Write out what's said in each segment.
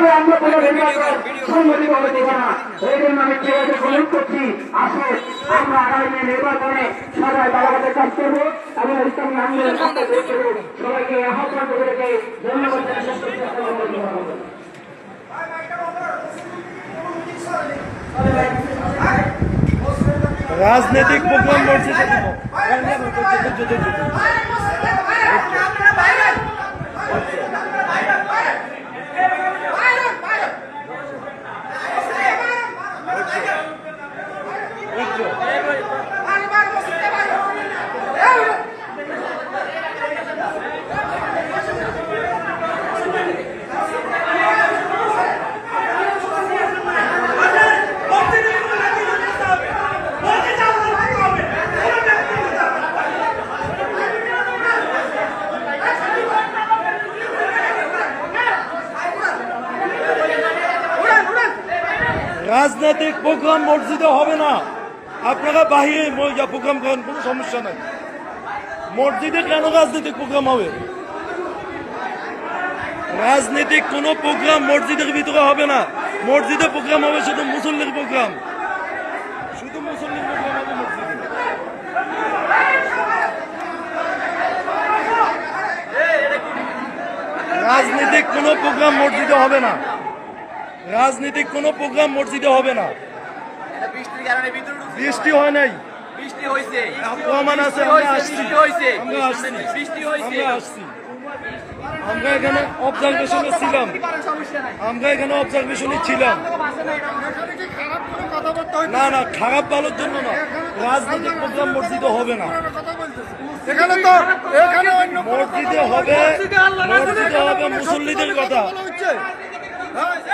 কোনোভাবে আমরা কোনো নির্বাচন সংগঠিতভাবে দেব না এই জন্য আমি ক্রিয়াকে অনুরোধ করছি আসুন আমরা আগামী নির্বাচনে সবাই বাবাদের কাজ করব এবং ইসলামী আন্দোলন সবাইকে আহ্বান করে ধন্যবাদ জানাই শেষ করছি। আসসালামু আলাইকুম ওয়া রাহমাতুল্লাহ। রাজনৈতিক প্রোগ্রাম মসজিদে রাজনৈতিক প্রোগ্রাম মসজিদে হবে না। আপনারা বাহিরে প্রোগ্রাম করেন, কোনো সমস্যা নাই। মসজিদে কেন রাজনৈতিক প্রোগ্রাম হবে? রাজনৈতিক কোনো প্রোগ্রাম মসজিদের ভিতরে হবে না। মসজিদে প্রোগ্রাম হবে শুধু মুসল্লির প্রোগ্রাম শুধু মুসল্লির প্রোগ্রাম হবে মসজিদে। রাজনৈতিক কোনো প্রোগ্রাম মসজিদে হবে না। রাজনৈতিক কোনো প্রোগ্রাম মসজিদে হবে না। বৃষ্টির কারণে ভিতরে বৃষ্টি হয় নাই। বৃষ্টি হয়েছে প্রমাণ আছে আমরা আসছি। বৃষ্টি হয়েছে আমরা আসছি। বৃষ্টি হয়েছে আমরা আসছি। আমরা এখানে অবজারভেশনে ছিলাম। আমরা এখানে অবজারভেশনে ছিলাম। না না খারাপ ভালোর জন্য না। রাজনৈতিক প্রোগ্রাম মসজিদে হবে না। এখানে তো এখানে অন্য মসজিদে হবে মসজিদে হবে মুসল্লিদের কথা হচ্ছে। রাজনৈতিক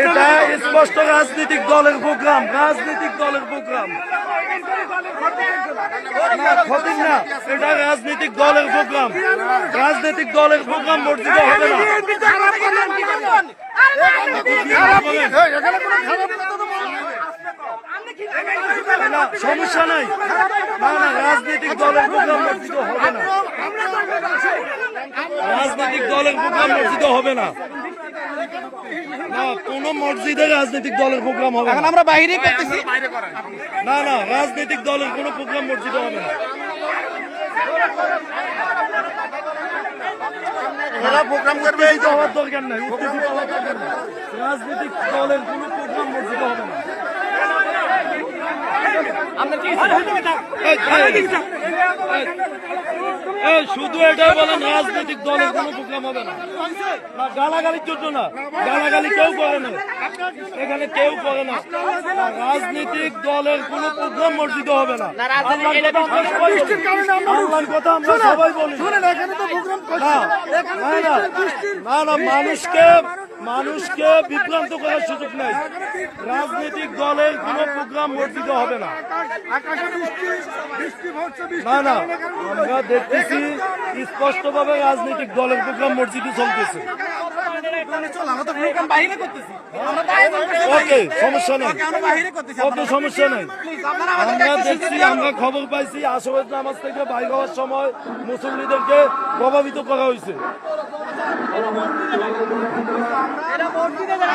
এটা স্পষ্ট রাজনৈতিক দলের প্রোগ্রাম রাজনৈতিক দলের প্রোগ্রাম। না ক্ষতির না এটা রাজনৈতিক দলের প্রোগ্রাম রাজনৈতিক দলের প্রোগ্রাম মসজিদে হবে না। এখানে সমস্যা নাই। না না রাজনৈতিক দলের প্রোগ্রাম মসজিদে হবে না। রাজনৈতিক দলের প্রোগ্রাম মসজিদে হবে না। না কোন মসজিদে রাজনৈতিক দলের প্রোগ্রাম হবে না। আমরা বাইরে করতেছি। না না রাজনৈতিক দলের কোনো প্রোগ্রাম মসজিদে হবে না। ওরা প্রোগ্রাম করবে এই তো। হওয়ার দরকার নাই। রাজনৈতিক দলের কোনো প্রোগ্রাম মসজিদে হবে না। শুধু এটাই বলেন রাজনৈতিক দলের কোনো প্রোগ্রাম হবে না। না গালাগালির জন্য না। গালাগালি কেউ করে না। এখানে কেউ করে না। রাজনৈতিক দলের কোনো প্রোগ্রাম মর্জিত হবে না। আল্লাহর কথা আমরা সবাই বলি। না মানুষকে মানুষকে বিভ্রান্ত করার সুযোগ নেই। রাজনৈতিক দলের কোনো প্রোগ্রাম মসজিদে হবে না। না না, আমরা দেখতেছি স্পষ্টভাবে রাজনৈতিক দলের প্রোগ্রাম মসজিদে চলতেছে। সমস্যা নেই। ওকে, সমস্যা নেই। আমরা দেখছি, আমরা খবর পাইছি, আসরের নামাজ থেকে বাইর হওয়ার সময় মুসল্লিদেরকে প্রভাবিত করা হয়েছে।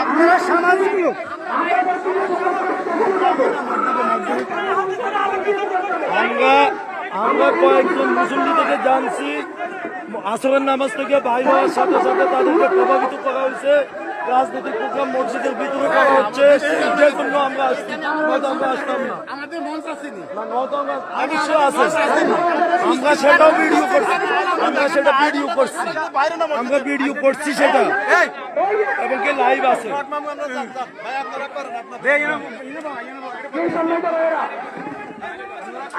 আপনারা সামাজিক লোক। আমরা আমরা কয়েকজন মুসল্লি থেকে জানছি আসরের নামাজ থেকে ভাই হওয়ার সাথে সাথে তাদেরকে প্রভাবিত করা হয়েছে। রাজনৈতিক প্রোগ্রাম মসজিদের ভিতরে করা হচ্ছে যে জন্য আমরা আসছি আমরা আসতাম না আমাদের মঞ্চ আসেনি না, নয়তো আমরা আছে আমরা সেটাও ভিডিও করছি আমরা সেটা ভিডিও করছি আমরা ভিডিও করছি সেটা এবং কি লাইভ আছে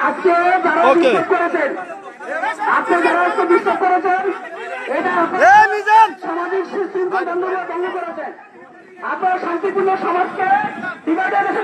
আজকে যারা বিশ্বাস করেছেন আজকে যারা বিশ্বাস করেছেন এটা আপনারা শান্তিপূর্ণ সমাজকে চাইছেন